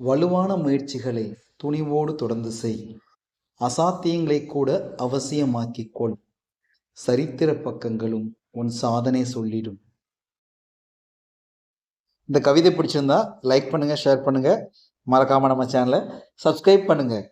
வலுவான முயற்சிகளை துணிவோடு தொடர்ந்து செய். அசாத்தியங்களை கூட அவசியமாக்கிக்கொள். சரித்திர பக்கங்களும் உன் சாதனை சொல்லிடும். இந்த கவிதை பிடிச்சிருந்தா லைக் பண்ணுங்கள் ஷேர் பண்ணுங்கள் மறக்காமல் நம்ம சேனலை சப்ஸ்கிரைப் பண்ணுங்கள்